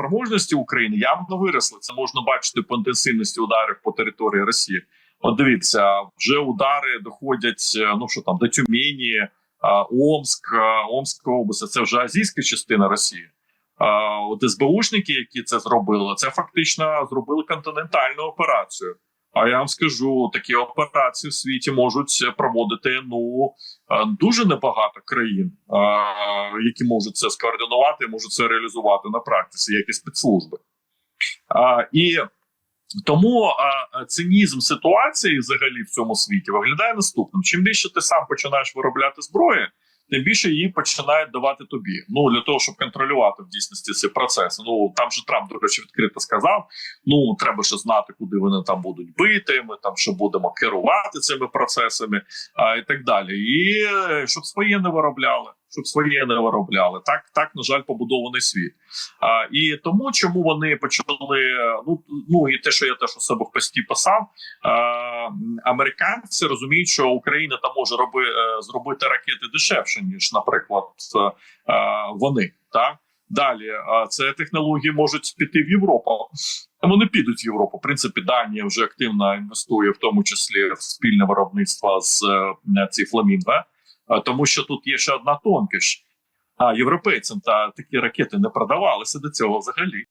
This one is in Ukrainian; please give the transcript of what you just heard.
спроможності України явно виросли. Це можна бачити по інтенсивності ударів по території Росії. От дивіться, вже удари доходять. е, Ну що там до Тюмені, е, Омск, е, Омська область. Це вже азійська частина Росії. От СБУшники, які це зробили, це фактично зробили континентальну операцію. А я вам скажу, такі операції в світі можуть проводити ну е, дуже небагато країн, е, які можуть це скоординувати, можуть це реалізувати на практиці, як і спецслужби. І тому цинізм ситуації взагалі в цьому світі виглядає наступним: чим більше ти сам починаєш виробляти зброї, тим більше її починають давати тобі. Ну для того, щоб контролювати в дійсності ці процеси. Ну там же Трамп, до речі, відкрито сказав: ну треба ще знати, куди вони там будуть бити. Ми там ще будемо керувати цими процесами, а і так далі. І е, щоб своє не виробляли. Щоб своє не виробляли, так так на жаль, побудований світ. А, і тому, чому вони почали ну ну і те, що я теж у себе в пості писав, а, американці розуміють, що Україна там може роби, е, зробити ракети дешевше ніж, наприклад, е, вони так. Далі а це технології можуть піти в Європу. Вони підуть в Європу. В принципі, Данія вже активно інвестує, в тому числі в спільне виробництво з е, ці фламінго, Е, тому що тут є ще одна тонкість. А європейцям та такі ракети не продавалися до цього взагалі.